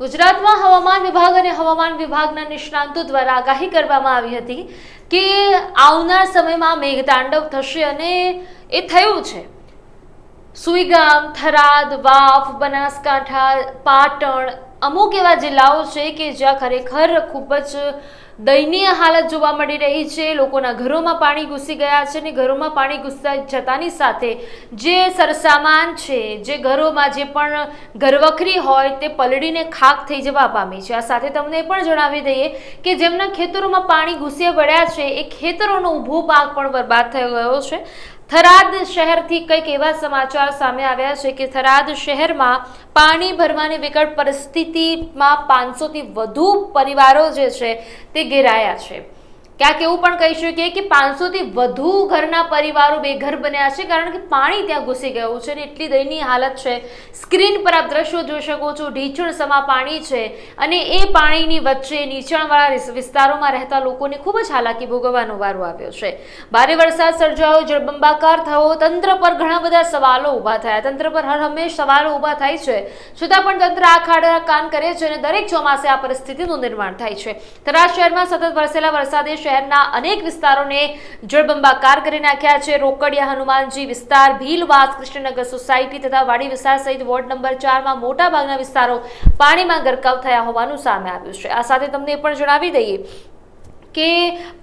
ગુજરાતમાં હવામાન વિભાગ અને હવામાન વિભાગના નિષ્ણાંતો દ્વારા આગાહી કરવામાં આવી હતી કે આવનાર સમયમાં મેઘતાંડવ થશે અને એ થયું છે. સુઈગામ, થરાદ, વાફ, બનાસકાંઠા, પાટણ અમુક એવા જિલ્લાઓ છે કે જ્યાં ખરેખર ખૂબ જ દયનીય હાલત જોવા મળી રહી છે. લોકોના ઘરોમાં પાણી ઘૂસી ગયા છે અને ઘરોમાં પાણી ઘૂસતા જતાની સાથે જે સરસામાન છે, જે ઘરોમાં જે પણ ઘરવખરી હોય તે પલળીને ખાક થઈ જવા પામી છે. આ સાથે તમને પણ જણાવી દઈએ કે જેમના ખેતરોમાં પાણી ઘૂસી વળ્યા છે, એ ખેતરોનો ઊભો પાક પણ બરબાદ થઈ ગયો છે. થરાદ શહેરથી કંઈક એવા સમાચાર સામે આવ્યા છે કે થરાદ શહેરમાં પાણી ભરવાની વિકટ પરિસ્થિતિમાં પાંચસોથી વધુ પરિવારો જે છે તે ઘેરાયા છે. ક્યાંક એવું પણ કહી શકીએ કે પાંચસોથી વધુ ઘરના પરિવારો બેઘર બન્યા છે, કારણ કે પાણી ત્યાં ઘૂસી ગયું છે અને એટલી દયનીય હાલત છે. સ્ક્રીન પર આપ દ્રશ્યો જોઈ શકો છો, ઢીચણ સમા પાણી છે અને એ પાણીની વચ્ચે નીચાણવાળા વિસ્તારોમાં રહેતા લોકોને ખૂબ જ હાલાકી ભોગવવાનો વારો આવ્યો છે. ભારે વરસાદ સર્જાયો, જળબંબાકાર થયો, તંત્ર પર ઘણા બધા સવાલો ઊભા થયા. તંત્ર પર હર હંમેશ સવાલો ઊભા થાય છે. છતાં પણ તંત્ર આ ખાડા કાન કરે છે અને દરેક ચોમાસે આ પરિસ્થિતિનું નિર્માણ થાય છે. થરાદ શહેરમાં સતત વરસેલા વરસાદે શહેરના અનેક વિસ્તારોને જળબંબાકાર કરી નાખ્યા છે. રોકડિયા, હનુમાનજી વિસ્તાર, ભીલવાસ, કૃષ્ણનગર સોસાયટી તથા વાડી વિસ્તાર સહિત વોર્ડ નંબર ચારમાં મોટા ભાગના વિસ્તારો પાણીમાં ગરકાવ થયા હોવાનું સામે આવ્યું છે. આ સાથે તમને એ પણ જણાવી દઈએ કે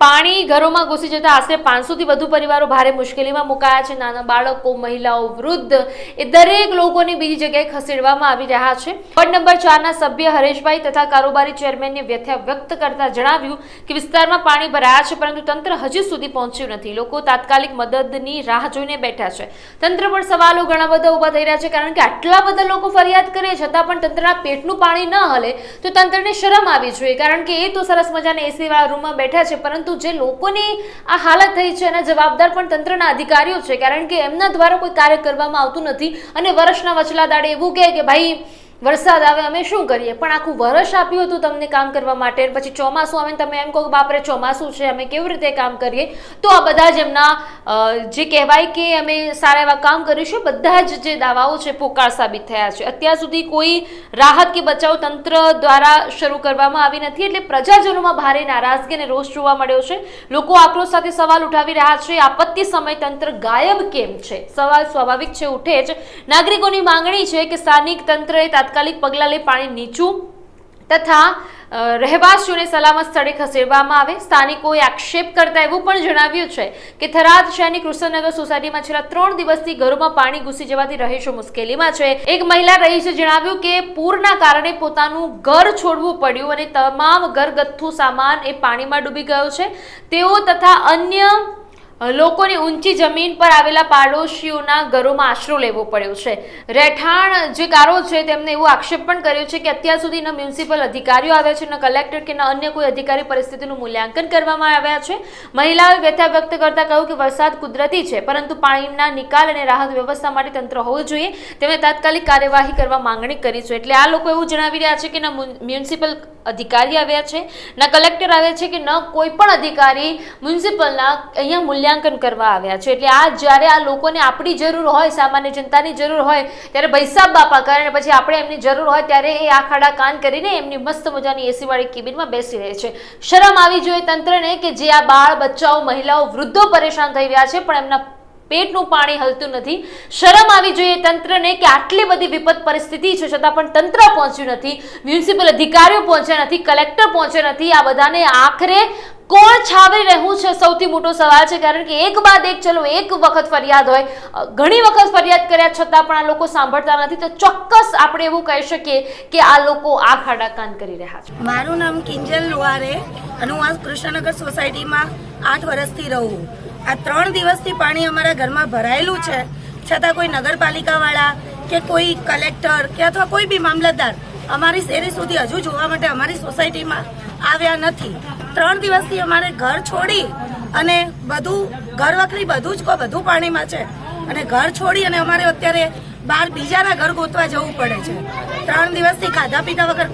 પાણી ઘરોમાં ઘૂસી જતા આશરે પાંચસોથી વધુ પરિવારો ભારે મુશ્કેલીમાં મુકાયા છે. નાના બાળકો, મહિલાઓ વૃદ્ધ, એ દરેક લોકોને બીજી જગ્યાએ ખસેડવામાં આવી રહ્યા છે. વોર્ડ નંબર ચારના સભ્ય હરેશભાઈ તથા કારોબારી ચેરમેનને વ્યથા વ્યક્ત કરતા જણાવ્યું કે વિસ્તારમાં પાણી ભરાયા છે, પરંતુ તંત્ર હજી સુધી પહોંચ્યું નથી. લોકો તાત્કાલિક મદદની રાહ જોઈને બેઠા છે. તંત્ર પર સવાલો ઘણા બધા ઊભા થઈ રહ્યા છે, કારણ કે આટલા બધા લોકો ફરિયાદ કરે છતાં પણ તંત્રના પેટનું પાણી ન હલે તો તંત્રને શરમ આવી જોઈએ, કારણ કે એ તો સરસ મજાના એસીવાળા રૂમમાં બેઠા છે. પરંતુ જે લોકોની આ હાલત થઈ છે એના જવાબદાર પણ તંત્રના અધિકારીઓ છે. કારણ કે એમના દ્વારા કોઈ કાર્ય કરવામાં આવતું નથી. અને વર્ષના વચલા દાડે એવું કહે કે, ભાઈ વરસાદ આવે, અમે શું કરીએ? પણ આખું વર્ષ આપ્યું હતું તમને કામ કરવા માટે. પછી ચોમાસું આવે તમે એમ કહો બાપરે, ચોમાસું છે, અમે કેવી રીતે કામ કરીએ? તો આ બધા જ એમના જે કહેવાય કે અમે સારા એવા કામ કરીશું, બધા જ જે દાવાઓ છે, પોકાર સાબિત થયા છે. અત્યાર સુધી કોઈ રાહત કે બચાવ તંત્ર દ્વારા શરૂ કરવામાં આવી નથી. એટલે પ્રજાજનોમાં ભારે નારાજગી અને રોષ જોવા મળ્યો છે. લોકો આક્રોશ સાથે સવાલ ઉઠાવી રહ્યા છે, આપત્તિ સમય તંત્ર ગાયબ કેમ છે? સવાલ સ્વાભાવિક છે, ઉઠે જ. નાગરિકોની માંગણી છે કે સ્થાનિક તંત્રએ તાત્કાલિક પગલાં લઈ પાણી નીચું તથા રહેવાસીઓને સલામત સ્થળે ખસેડવામાં આવે. સ્થાનિકોએ આક્ષેપ કરતા એવું પણ જણાવ્યું છે કે થરાદ શહેરની કૃષ્ણનગર સોસાયટીમાં છેલ્લા ત્રણ દિવસથી ઘરોમાં પાણી ઘૂસી જવાથી રહીશો મુશ્કેલીમાં છે. એક મહિલા રહીશે જણાવ્યું કે પૂરના કારણે પોતાનું ઘર છોડવું પડ્યું અને તમામ ઘરગથ્થુ સામાન એ પાણીમાં ડૂબી ગયો છે. તેઓ તથા અન્ય લોકોને ઊંચી જમીન પર આવેલા પાડોશીઓના ઘરોમાં આશરો લેવો પડ્યો છે. રહેઠાણ જે કારો છે તેમને એવો આક્ષેપ પણ કર્યો છે કે અત્યાર સુધી ન મ્યુનિસિપલ અધિકારીઓ આવ્યા છે, ન કલેક્ટર કે ન અન્ય કોઈ અધિકારી પરિસ્થિતિનું મૂલ્યાંકન કરવામાં આવ્યા છે. મહિલાઓએ વ્યથા વ્યક્ત કરતા કહ્યું કે વરસાદ કુદરતી છે, પરંતુ પાણીના નિકાલ અને રાહત વ્યવસ્થા માટે તંત્ર હોવું જોઈએ. તેમણે તાત્કાલિક કાર્યવાહી કરવા માંગણી કરી છે. એટલે આ લોકો એવું જણાવી રહ્યા છે કે ન મ્યુનિસિપલ અધિકારી આવ્યા છે, ન કલેક્ટર આવ્યા છે કે ન કોઈ પણ અધિકારી મ્યુનિસિપલના અહીંયા મૂલ્યાંકન કરવા આવ્યા છે. એટલે આ જ્યારે આ લોકોને આપણી જરૂર હોય, સામાન્ય જનતાની જરૂર હોય, ત્યારે ભૈસાબ બાપા કરે અને પછી આપણે એમની જરૂર હોય ત્યારે એ આ ખાડા કાન કરીને એમની મસ્ત મજાની એસીવાળી કેબિનમાં બેસી રહે છે. શરમ આવી જોઈએ તંત્રને કે જે આ બાળ બચ્ચાઓ, મહિલાઓ, વૃદ્ધો પરેશાન થઈ રહ્યા છે, પણ એમના પેટનું પાણી હલતું નથી. શરમ આવી જોઈએ તંત્રને કે આટલી બધી વિપત પરિસ્થિતિ છે, છતાં પણ તંત્ર પહોંચ્યું નથી. મ્યુનિસિપલ અધિકારીઓ પહોંચ્યા નથી, કલેક્ટર પહોંચ્યા નથી. આ બધાને આખરે કોણ છાવરી રહ્યું છે? સૌથી મોટો સવાલ છે, કારણ કે એક બાદ એક ચલો, એક વખત ફરિયાદ હોય. ઘણી વખત ફરિયાદ કર્યા, છતાં પણ આ લોકો સાંભળતા નથી. તો ચોક્કસ આપણે એવું કહી શકીએ કે આ લોકો આ ખાડા કાન કરી રહ્યા છે. મારું નામ કિંજલ લુહારે અને હું આ કૃષ્ણનગર સોસાયટીમાં આઠ વર્ષથી રહું. આ ત્રણ દિવસથી પાણી અમારા ઘરમાં ભરાયેલું છે. છતાં કોઈ નગરપાલિકાવાળા કે કોઈ કલેક્ટર કે અથવા કોઈ બી મામલતદાર અમારી શેરી સુધી હજુ જોવા માટે અમારી સોસાયટીમાં આવ્યા નથી. ત્રણ દિવસથી અમારે ઘર છોડી અને બધું, ઘર વખરી બધું જ કો, બધું પાણીમાં છે. અને ઘર છોડી અને અમારે અત્યારે બહાર બીજાના ઘર ગોતવા જવું પડે છે. ત્રણ દિવસથી ખાધા પીધા વગર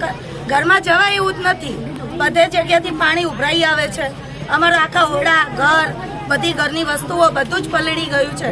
ઘરમાં જવાય એવું જ નથી. બધે જગ્યાથી પાણી ઉભરાઈ આવે છે. અમારા આખા ઓરડા, ઘર બધી ઘરની વસ્તુઓ બધું જ પલળી ગયું છે.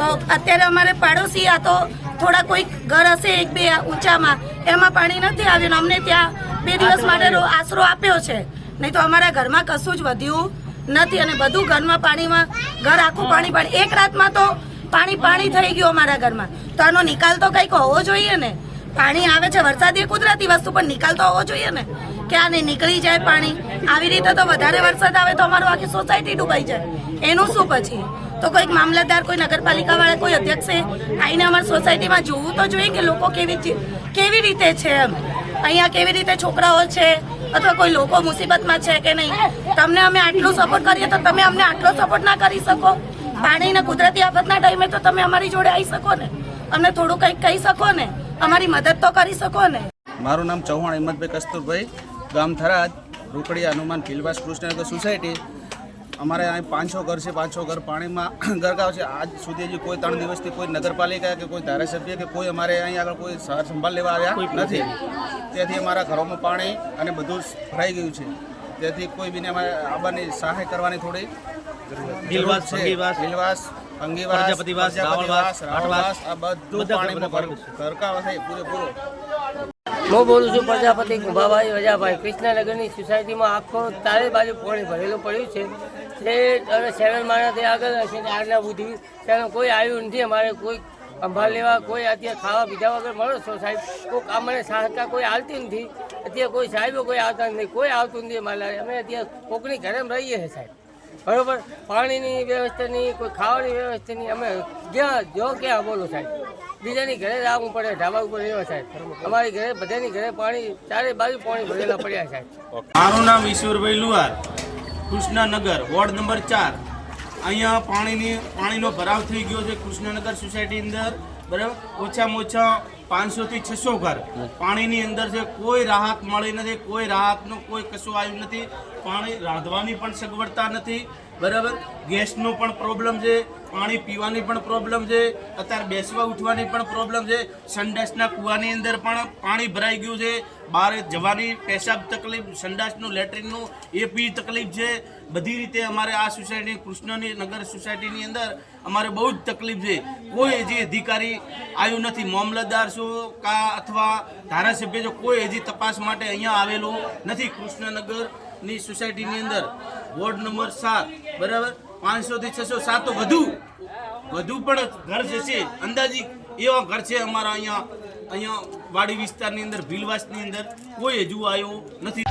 તો અત્યારે અમારે પાડોશી આ તો થોડા કોઈક ઘર હશે એક બે ઊંચામાં એમાં પાણી નથી આવ્યું અમને ત્યાં બે દિવસ માટે આશરો આપ્યો છે. નહીં તો અમારા ઘરમાં કશું જ વધ્યું નથી અને બધું ઘરમાં પાણીમાં ઘર આખું પાણી પાણી. એક રાતમાં તો પાણી પાણી થઈ ગયું અમારા ઘરમાં. તો આનો નિકાલ તો કંઈક હોવો જોઈએ ને? પાણી આવે છે વરસાદ એ કુદરતી વસ્તુ પણ નિકાલ તો હોવો જોઈએ ને? કે આને નીકળી જાય પાણી? આવી રીતે તો વધારે વરસાદ આવે તો અમારું આખી સોસાયટી ડૂબાઈ જાય. એનું શું પછી? તો કોઈક મામલતદાર, કોઈ નગરપાલિકા વાળા કોઈ અધ્યક્ષે આવીને અમારી સોસાયટીમાં જોવું તો જોઈએ કે લોકો કેવી કેવી રીતે છે એમ? અહીંયા કેવી રીતે છોકરાઓ છે? અથવા કોઈ લોકો મુસીબતમાં છે કે નહીં? તમને અમે આટલું સપોર્ટ કરીએ તો તમે અમને આટલો સપોર્ટ ના કરી શકો? પાણીના કુદરતી આફતના ટાઈમે તો તમે અમારી જોડે આવી શકો ને? અમને થોડું કંઈક કહી શકો ને? અમારી મદદ તો કરી શકો ને? મારું નામ ચૌહાણ હિંમતભાઈ કસ્તુરભાઈ. ગામ થરાદ રોકડી હનુમાન ફિલવાસ કૃષ્ણનગર સોસાયટી. અમારે અહીં પાંચસો ઘર છે પાંચસો ઘર પાણીમાં ગરકાવ છે. આજ સુધી હજી કોઈ ત્રણ દિવસથી કોઈ નગરપાલિકા કે કોઈ ધારાસભ્ય કે કોઈ અમારે અહીં આગળ કોઈ સાર સંભાળ લેવા આવ્યા નથી. તેથી અમારા ઘરોમાં પાણી અને બધું ભરાઈ ગયું છે. તેથી કોઈ બીને અમારે આવવાની સહાય કરવાની થોડી દિલવાસ, છે. દિલવાસ અંગીવાસ પ્રજાપતિવાસ, રાવળવાસ, રાવળવાસ, આ બધું બધા પાણીમાં ગરકાવ થાય પૂરેપૂરો. હું બોલું છું, પ્રજાપતિ કુંભાભાઈ વજાભાઈ કૃષ્ણનગરની સોસાયટીમાં આખો તારે બાજુ પાણી ભરેલું પડ્યું છે. તે અને સેવન માણસથી આગળ હશે ને આગળ બુદ્ધિ ત્યારે કોઈ આવ્યું નથી. અમારે કોઈ સંભાળ લેવા, કોઈ અત્યારે ખાવા પીધા વગર મળો છો સાહેબ. કોઈ અમને સહાયતા કોઈ આવતી નથી. અત્યારે કોઈ સાહેબો કોઈ આવતા નથી. કોઈ આવતું નથી અમારે. અમે અત્યારે કોકની ઘરે રહીએ છીએ સાહેબ. બરોબર? પાણીની વ્યવસ્થા નહીં, કોઈ ખાવાની વ્યવસ્થા નહીં. અમે જ્યાં જો ક્યાં બોલો સાહેબ. બીજાની ઘરે રાખવું પડે ઢાબા ઉપર રહેવા સાહેબ. અમારી ઘરે, બધાની ઘરે પાણી, ચારે બાજુ પાણી ભરેલા પડ્યા સાહેબ. મારું નામ ઈશ્વરભાઈ લુહાર, કૃષ્ણનગર, વોર્ડ નંબર ચાર. અહીંયા પાણીની, પાણીનો ભરાવ થઈ ગયો છે કૃષ્ણનગર સોસાયટી અંદર. બરાબર? ઓછામાં ઓછા પાંચસોથી છસો ઘર. પાણીની અંદર છે, કોઈ રાહત મળી નથી, કોઈ રાહતનું કોઈ કશું આવ્યું નથી. પાણી રાંધવાની પણ સગવડતા નથી. બરાબર? ગેસનો પણ પ્રોબ્લેમ છે, પાણી પીવાની પણ પ્રોબ્લેમ છે, અત્યારે બેસવા ઉઠવાની પણ પ્રોબ્લેમ છે, સંડાસના કૂવાની અંદર પણ પાણી ભરાઈ ગયું છે, બહાર જવાની પેશાબ તકલીફ, સંડાસનું લેટ્રિનનું એ બી તકલીફ છે. બધી રીતે અમારે આ સોસાયટી, કૃષ્ણની નગર સોસાયટીની અંદર અમારે બહુ જ તકલીફ છે. કોઈ હજી અધિકારી આવ્યું નથી. મામલતદાર શું કા અથવા ધારાસભ્ય જો કોઈ હજી તપાસ માટે અહીંયા આવેલું નથી કૃષ્ણનગરની સોસાયટીની અંદર. વોર્ડ નંબર સાત, બરાબર? પાંચસો થી છસો સાત તો વધુ. વધુ પણ ઘર જશે અંદાજી એવા ઘર છે અમારા અહીંયા અહીંયા વાડી વિસ્તારની અંદર, ભીલવાસની અંદર કોઈ હજુ આવ્યો નથી.